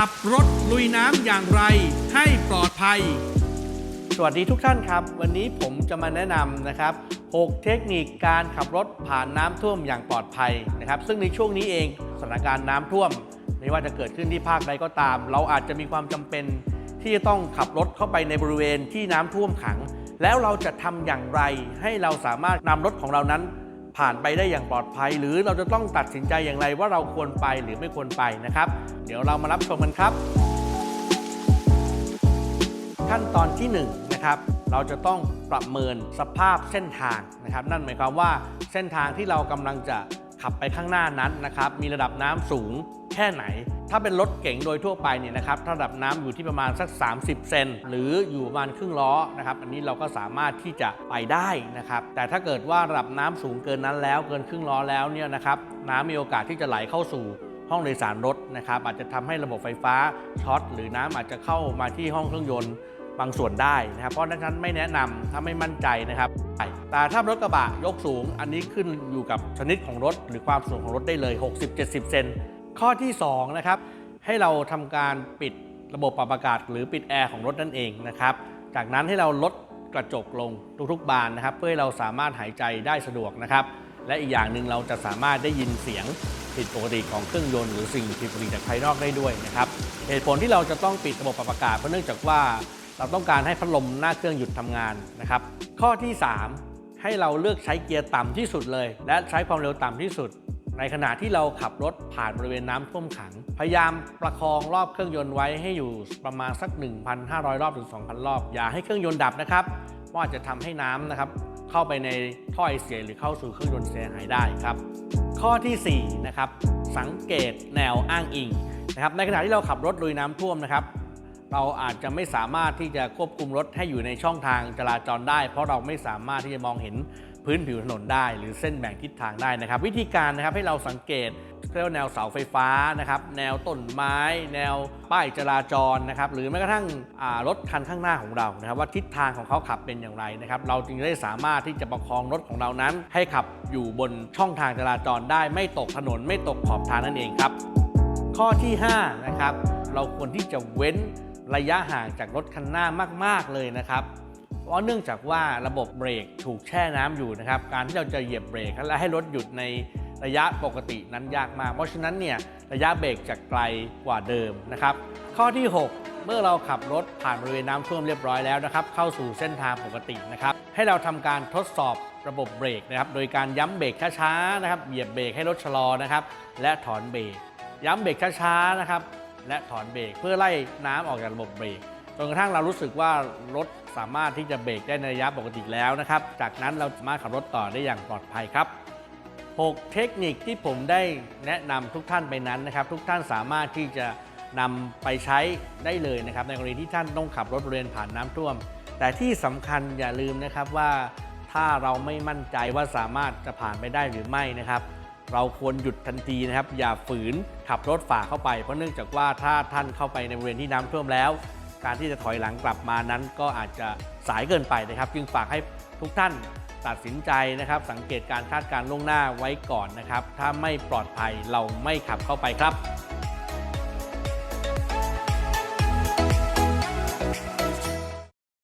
ขับรถลุยน้ำอย่างไรให้ปลอดภัย สวัสดีทุกท่านครับ วันนี้ผมจะมาแนะนำนะครับ 6 เทคนิคการขับรถผ่านน้ำท่วมอย่างปลอดภัยนะครับ ซึ่งในช่วงนี้เองสถานการณ์น้ำท่วม ไม่ว่าจะเกิดขึ้นที่ภาคใดก็ตาม เราอาจจะมีความจำเป็น ที่จะต้องขับรถเข้าไปในบริเวณที่น้ำท่วมขัง แล้วเราจะทำอย่างไรให้เราสามารถนำรถของเรานั้น ผ่านไปได้อย่างปลอดภัย หรือเราจะต้องตัดสินใจอย่างไรว่าเราควรไปหรือไม่ควรไปนะครับ เดี๋ยวเรามารับชมกันครับ ขั้นตอนที่1นงนะครับเราจะต้องประเมินสภาพเส้นทางนะครับ นั่นหมายความว่าเส้นทางที่เรากำลังจะ ขับไปข้างหน้านั้นนะครับมีระดับน้ำสูงแค่ไหน ถ้าเป็นรถเก๋งโดยทั่วไปเนี่ยนะครับระดับน้ำอยู่ที่ประมาณสัก 30 เซนหรืออยู่ประมาณครึ่งล้อนะครับอันนี้เราก็สามารถที่จะไปได้นะครับแต่ถ้าเกิดว่าระดับน้ำสูงเกินนั้นแล้ว เกินครึ่งล้อแล้วเนี่ยนะครับน้ำมีโอกาสที่จะไหลเข้าสู่ห้องโดยสารรถนะครับอาจจะทำให้ระบบไฟฟ้าช็อตหรือน้ำอาจจะเข้ามาที่ห้องเครื่องยนต์ บางส่วนได้นะครับ เพราะฉะนั้นไม่แนะนำถ้าไม่มั่นใจนะครับ แต่ถ้ารถกระบะยกสูง อันนี้ขึ้นอยู่กับชนิดของรถ หรือความสูงของรถได้เลย 60-70 เซนข้อที่2นะครับให้เราทำการปิดระบบปรับอากาศ หรือปิดแอร์ของรถนั่นเองนะครับจากนั้นให้เราลดกระจกลงทุกๆบานนะครับ เพื่อให้เราสามารถหายใจได้สะดวกนะครับ และอีกอย่างหนึ่งเราจะสามารถได้ยินเสียงผิดปกติของเครื่องยนต์หรือสิ่งผิดปกติจากภายนอกได้ด้วยนะครับเหตุผลที่เราจะต้องปิดระบบปรับอากาศเพราะเนื่องจากว่า เราต้องการให้พัดลมหน้าเครื่องหยุดทำงานนะครับ ข้อที่ 3 ให้เราเลือกใช้เกียร์ต่ำที่สุดเลย และใช้ความเร็วต่ำที่สุด ในขณะที่เราขับรถผ่านบริเวณน้ำท่วมขัง พยายามประคองรอบเครื่องยนต์ไว้ให้อยู่ประมาณสัก 1,500 รอบถึง 2,000 รอบ อย่าให้เครื่องยนต์ดับนะครับเพราะอาจจะทำให้น้ำนะครับเข้าไปในท่อไอเสียหรือเข้าสู่เครื่องยนต์เสียหายได้ครับ ข้อทีสี่4นะครับสังเกตแนวอ้างอิงนะครับในขณะที่เราขับรถลุยน้ำท่วมนะครับ เราอาจจะไม่สามารถที่จะควบคุมรถให้อยู่ในช่องทางจราจรได้ เพราะเราไม่สามารถที่จะมองเห็นพื้นผิวถนนได้หรือเส้นแบ่งทิศทางได้นะครับ วิธีการนะครับให้เราสังเกตเรียกว่าแนวเสาไฟฟ้านะครับ แนวต้นไม้ แนวป้ายจราจรนะครับ หรือแม้กระทั่งรถคันข้างหน้าของเรานะครับ ว่าทิศทางของเขาขับเป็นอย่างไรนะครับ เราจึงได้สามารถที่จะประคองรถของเรานั้น ให้ขับอยู่บนช่องทางจราจรได้ ไม่ตกถนน ไม่ตกขอบทางนั่นเองครับ ข้อที่5นะครับเราควรที่จะเว้น ระยะห่างจากรถคันหน้ามาก ๆเลยนะครับเพราะเนื่องจากว่าระบบเบรกถูกแช่น้ำอยู่นะครับ การที่เราจะเหยียบเบรกและให้รถหยุดในระยะปกตินั้นยากมาก เพราะฉะนั้นเนี่ยระยะเบรกจะไกลกว่าเดิมนะครับ ข้อที่ 6 เมื่อเราขับรถผ่านบริเวณน้ำท่วมเรียบร้อยแล้วนะครับ เข้าสู่เส้นทางปกตินะครับ ให้เราทำการทดสอบระบบเบรกนะครับ โดยการย้ำเบรกช้าๆนะครับ เหยียบเบรกให้รถชะลอนะครับ และถอนเบรกย้ำเบรกช้าๆนะครับ และถอนเบรกเพื่อไล่น้ำออกจากระบบเบรกจนกระทั่งเรารู้สึกว่ารถสามารถที่จะเบรกได้ในระยะปกติแล้วนะครับ จากนั้นเราสามารถขับรถต่อได้อย่างปลอดภัยครับ 6 เทคนิคที่ผมได้แนะนำทุกท่านไปนั้นนะครับ ทุกท่านสามารถที่จะนำไปใช้ได้เลยนะครับ ในกรณีที่ท่านต้องขับรถบริเวณผ่านน้ำท่วม แต่ที่สำคัญอย่าลืมนะครับว่าถ้าเราไม่มั่นใจว่าสามารถจะผ่านไปได้หรือไม่นะครับ เราควรหยุดทันทีนะครับ อย่าฝืนขับรถฝ่าเข้าไป เพราะเนื่องจากว่าถ้าท่านเข้าไปในบริเวณที่น้ำท่วมแล้ว การที่จะถอยหลังกลับมานั้น ก็อาจจะสายเกินไปนะครับ จึงฝากให้ทุกท่านตัดสินใจนะครับ สังเกตการคาดการล่วงหน้าไว้ก่อนนะครับ ถ้าไม่ปลอดภัยเราไม่ขับเข้าไปครับ